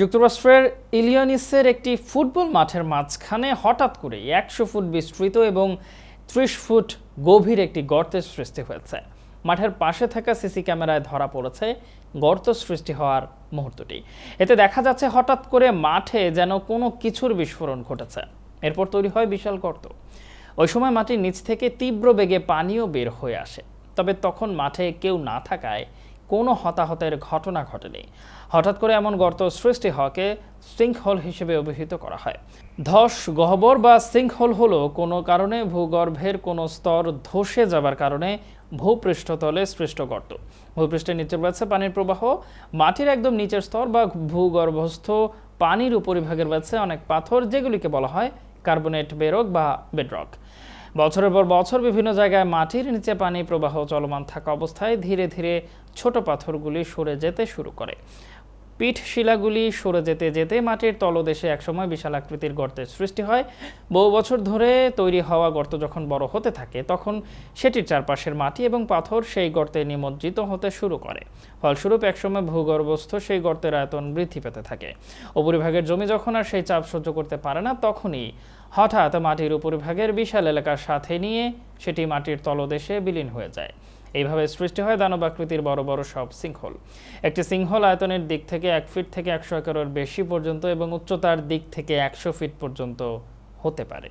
যুক্তরাষ্ট্রের ইলিয়নিসের একটি ফুটবল মাঠের মাঝখানে হঠাৎ করে একশো ফুট বিস্তৃত এবং ত্রিশ ফুট গভীর একটি গর্তের সৃষ্টি হয়েছে। মাঠের পাশে থাকা সিসি ক্যামেরায় ধরা পড়েছে গর্ত সৃষ্টি হওয়ার মুহূর্তটি। এতে দেখা যাচ্ছে হঠাৎ করে মাঠে যেন কোনো কিছুর বিস্ফোরণ ঘটেছে। এরপর তৈরি হয় বিশাল গর্ত। ওই সময় মাটির নিচ থেকে তীব্র বেগে পানিও বের হয়ে আসে। তবে তখন মাঠে কেউ না থাকায় কোনো হতাহতের ঘটনা ঘটেনি। হঠাৎ করে এমন গর্ত সৃষ্টি হওয়াকে সিঙ্কহোল হিসেবে অভিহিত করা হয়। ধস, গহ্বর বা সিঙ্কহোল হলো কোনো কারণে ভূগর্ভের কোনো স্তর ধসে যাবার কারণে ভূপৃষ্ঠতলে সৃষ্ট গর্ত। ভূপৃষ্ঠের নিচে রয়েছে পানির প্রবাহ, মাটির একদম নিচের স্তর বা ভূগর্ভস্থ পানির উপরিভাগের রয়েছে অনেক পাথর, যেগুলিকে বলা হয় কার্বনেট বেরক বা বেডরক। বছরের পর বছর বিভিন্ন জায়গায় মাটির নিচে পানি প্রবাহ চলমান থাকা অবস্থায় ধীরে ধীরে ছোট পাথরগুলি সরে যেতে শুরু করে। পিঠ শিলাগুলি সরে যেতে যেতে মাটির তলদেশে একসময় বিশাল আকৃতির গর্তের সৃষ্টি হয়। বহু বছর ধরে তৈরি হওয়া গর্ত যখন বড় হতে থাকে, তখন সেটির চারপাশের মাটি এবং পাথর সেই গর্তে নিমজ্জিত হতে শুরু করে। ফলস্বরূপ একসময় ভূগর্ভস্থ সেই গর্তের আয়তন বৃদ্ধি পেতে থাকে। উপরিভাগের জমি যখন আর সেই চাপ সহ্য করতে পারে না, তখনই হঠাৎ মাটির উপরিভাগের বিশাল এলাকার সাথে নিয়ে সেটি মাটির তলদেশে বিলীন হয়ে যায়। এইভাবে সৃষ্টি হয় দানব আকৃতির বড় বড় সব সিংহল একটি সিংহল আয়তনের দিক থেকে এক ফিট থেকে একশো একরের বেশি পর্যন্ত এবং উচ্চতার দিক থেকে একশো ফিট পর্যন্ত হতে পারে।